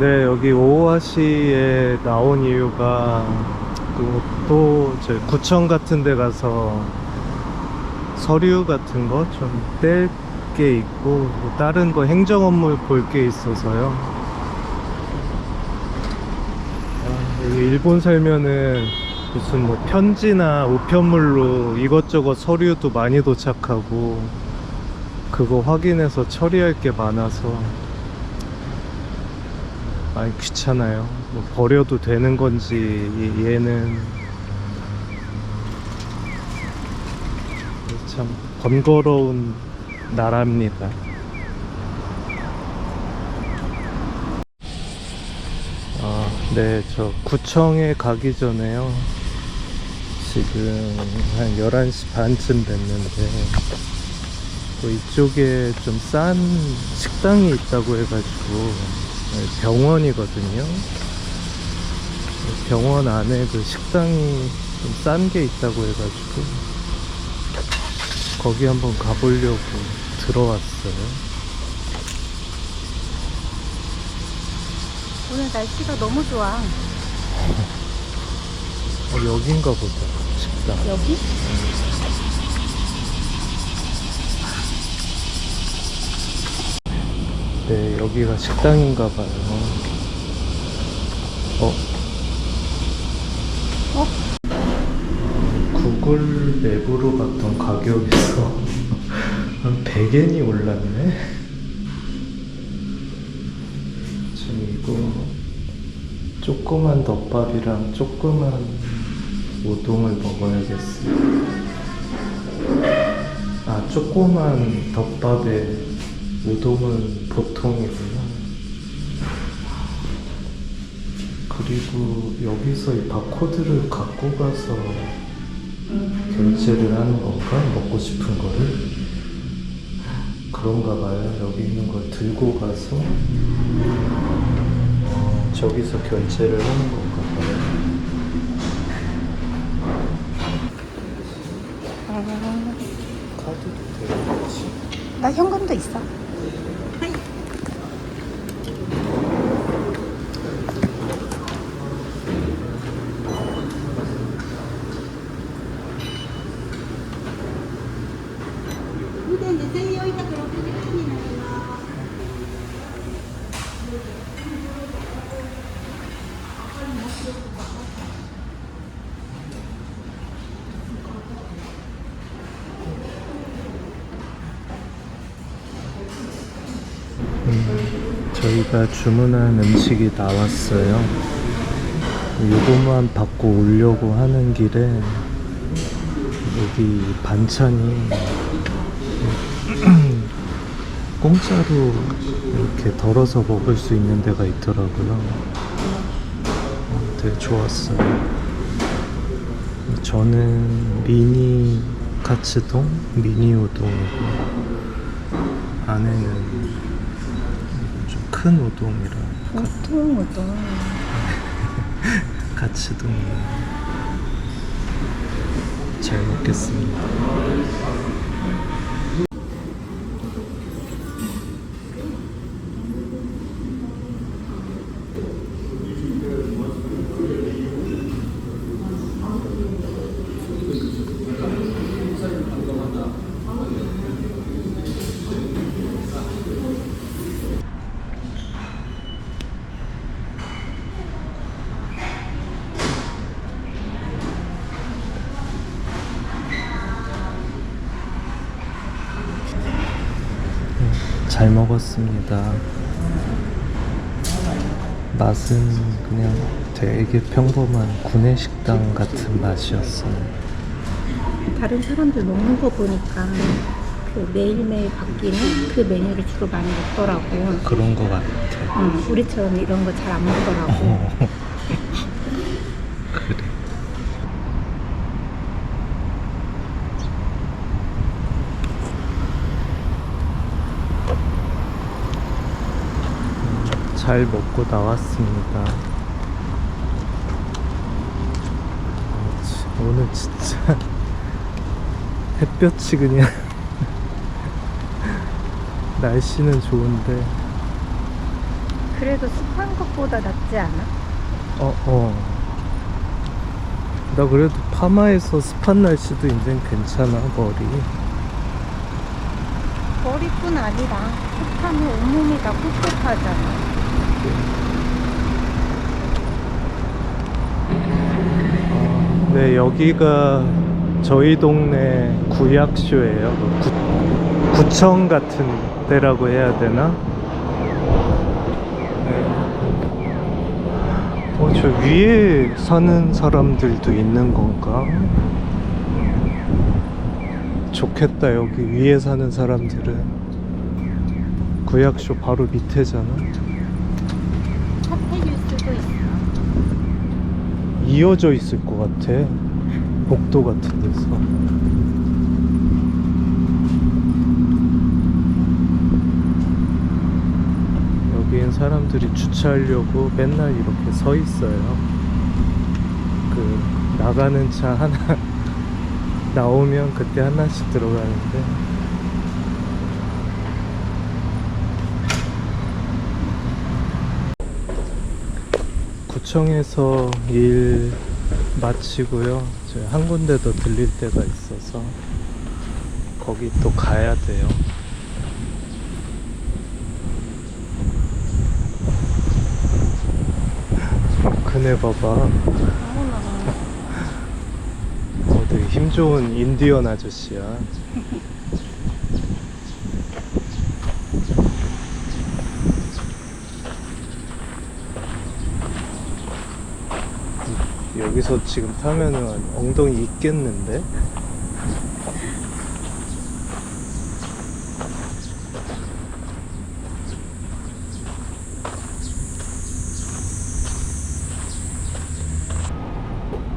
네, 여기 오아시에 나온 이유가 또저 구청 같은 데 가서 서류 같은 거 좀 뗄 게 있고 뭐 다른 거 행정 업무 볼 게 있어서요. 아, 일본 살면은 무슨 뭐 편지나 우편물로 이것저것 서류도 많이 도착하고 그거 확인해서 처리할 게 많아서 많이 귀찮아요. 뭐 버려도 되는 건지 이- 얘는 참 번거로운 나라입니다. 아, 네, 저 구청에 가기 전에요. 지금 한 11시 반쯤 됐는데 또 이쪽에 좀 싼 식당이 있다고 해가지고 네, 병원이거든요. 병원 안에 그 식당이 좀 싼 게 있다고 해가지고 거기 한번 가보려고 들어왔어요. 오늘 날씨가 너무 좋아. 어, 여긴가 보다. 식당. 여기? 네, 여기가 식당인가 봐요. 어? 어? 구글 맵으로 봤던 가격에서 한 100엔이 올랐네? 지금 이거 조그만 덮밥이랑 조그만 우동을 먹어야겠어요. 아, 조그만 덮밥에 우동은 보통이구나. 그리고 여기서 이 바코드를 갖고 가서 결제를 하는 건가? 먹고 싶은 거를? 그런가 봐요. 여기 있는 걸 들고 가서 어, 저기서 결제를 하는 건가 봐요. 카드도 되겠지. 나 현금도 있어. 저희가 주문한 음식이 나왔어요. 요것만 받고 오려고 하는 길에 여기 반찬이 공짜로 이렇게 덜어서 먹을 수 있는 데가 있더라고요. 어, 되게 좋았어요. 저는 미니 카츠동, 미니 우동이고 안에는 좀 큰 우동이라 우동 우동. 가츠동이에요. 잘 먹겠습니다. 잘 먹었습니다. 맛은 그냥 되게 평범한 구내식당 같은 맛이었어요. 다른 사람들 먹는 거 보니까 그 매일매일 바뀌는 그 메뉴를 주로 많이 먹더라고요. 그런 것 같아. 응, 우리처럼 이런 거 잘 안 먹더라고. 잘 먹고 나왔습니다. 아, 지- 오늘 진짜 햇볕이 그냥 날씨는 좋은데 그래도 습한 것보다 낫지 않아? 어, 어. 나 그래도 파마에서 습한 날씨도 이제 괜찮아, 머리. 머리뿐 아니라 습하면 온몸이 다 꿉꿉하잖아. 네, 여기가 저희 동네 구약쇼예요. 구, 구청 같은 데라고 해야 되나? 네. 어, 저 위에 사는 사람들도 있는 건가? 좋겠다, 여기 위에 사는 사람들은. 구약쇼 바로 밑에잖아. 카페일 수도 있어. 이어져 있을 것 같아. 복도 같은 데서. 여기엔 사람들이 주차하려고 맨날 이렇게 서 있어요. 그, 나가는 차 하나 나오면 그때 하나씩 들어가는데. 구청에서 일 마치고요. 한 군데 더 들릴 데가 있어서 거기 또 가야 돼요. 그네 봐봐. 어, 되게 힘 좋은 인디언 아저씨야. 여기서 지금 타면은 엉덩이 있겠는데?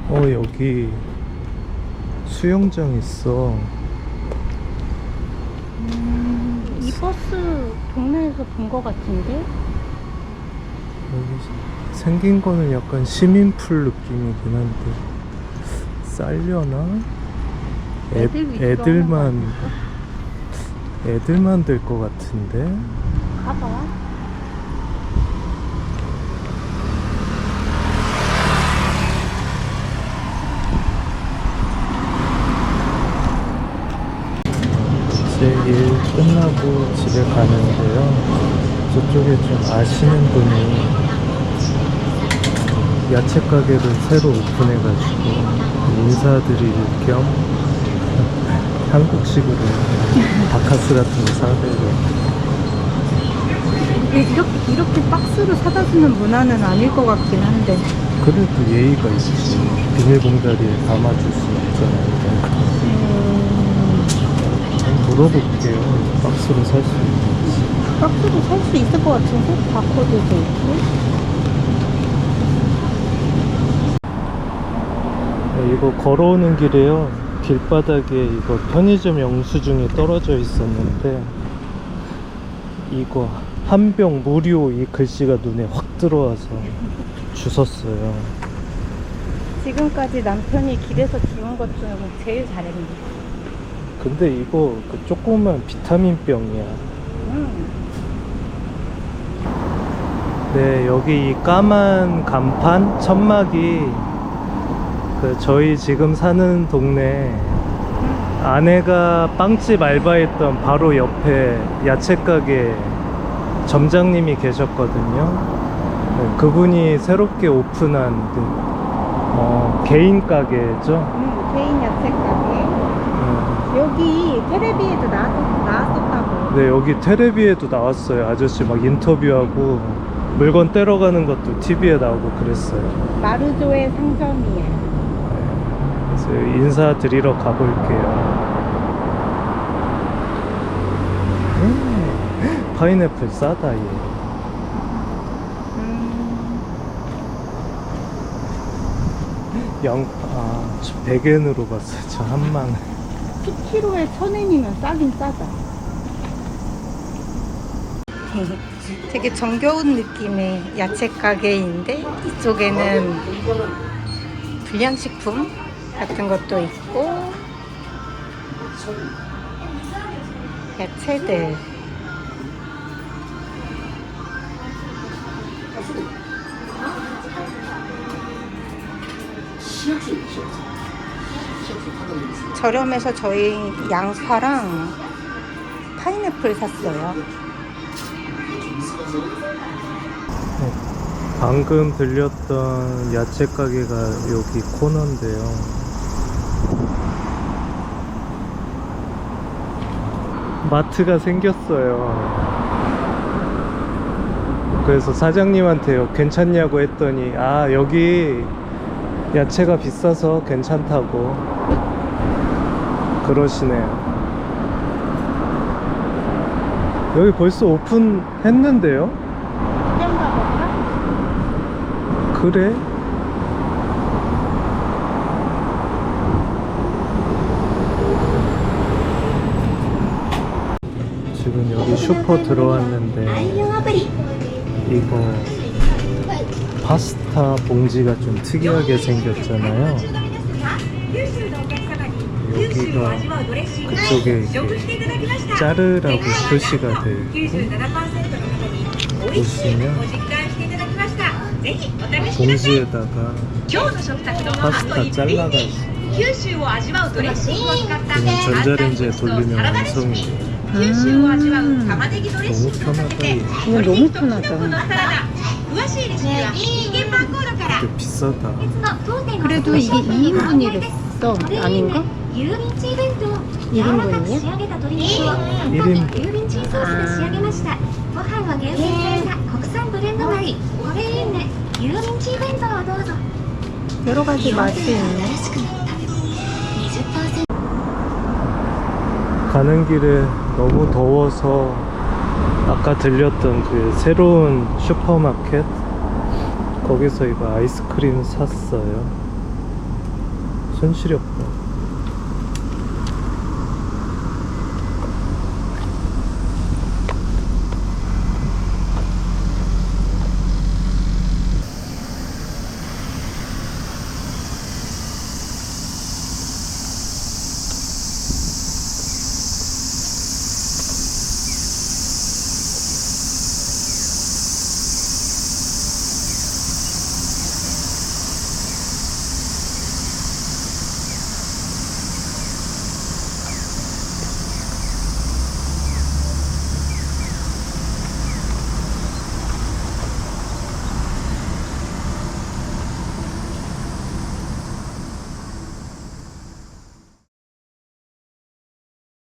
어, 여기 수영장 있어. 음, 이 버스 동네에서 본 것 같은데? 여기 생긴 거는 약간 시민풀 느낌이긴 한데 쌀려나? 애, 애들 위주로 애들만 될 것 같은데 가봐. 이제 일 끝나고 집에 가는데요 저쪽에 좀 아시는 분이 야채 가게를 새로 오픈해가지고 인사드릴 겸 한국식으로 바카스 같은 거 사드리고 이렇게, 이렇게 박스로 사다 주는 문화는 아닐 것 같긴 한데. 그래도 예의가 있지. 비닐봉다리에 담아줄 수는 없잖아요. 음, 물어볼게요. 박스로 살 수 있는지. 박스로 살 수 있을 것 같은데? 바코드도 있고. 이거 걸어오는 길에요. 길바닥에 이거 편의점 영수증이 떨어져 있었는데 이거 한 병 무료 이 글씨가 눈에 확 들어와서 주웠어요. 지금까지 남편이 길에서 지운 것 중에 제일 잘했네. 근데 이거 그 조그만 비타민 병이야. 음. 네, 여기 이 까만 간판 천막이 그 저희 지금 사는 동네 아내가 빵집 알바했던 바로 옆에 야채 가게 점장님이 계셨거든요. 네, 그분이 새롭게 오픈한 그, 어, 개인 가게죠. 음, 개인 야채 가게. 네. 여기 테레비에도 나왔, 나왔었다고. 네, 여기 테레비에도 나왔어요. 아저씨 막 인터뷰하고 물건 떼러 가는 것도 TV에 나오고 그랬어요. 마르조의 상점이야. 그래서 인사드리러 가볼게요. 음, 파인애플 싸다 얘. 음, 양, 아, 저 100엔으로 봤어요. 저 한 망. 10kg에 1000엔이면 싸긴 싸다. 되게 정겨운 느낌의 야채 가게인데 이쪽에는 불량식품 같은 것도 있고 야채들 저렴해서 저희 양파랑 파인애플 샀어요. 방금 들렸던 야채 가게가 여기 코너인데요. 마트가 생겼어요. 그래서 사장님한테요, 괜찮냐고 했더니, 아, 여기 야채가 비싸서 괜찮다고 그러시네요. 여기 벌써 오픈했는데요? 그래? 지금 여기 슈퍼 들어왔는데 이거 파스타 봉지가 좀 특이하게 생겼잖아요. 여기가 그쪽에 자르라고 표시가 돼 있고 보시면 봉지에다가 파스타 잘라가지고 전자레인지에 돌리면 완성이 돼요. 九州を味わう玉ね。ぎドレッシングをかけて鶏肉とキノコのサラダ詳しいレシピは人間バー。コー。ドから別の当店の商品の販売です1인분이랬던 유린치 이벤트 1인분이 요? 1인분 유린치 이벤트 여러 가 지. 가는 길에 너무 더워서 아까 들렸던 그 새로운 슈퍼마켓 거기서 이거 아이스크림 샀어요. 손시렵다.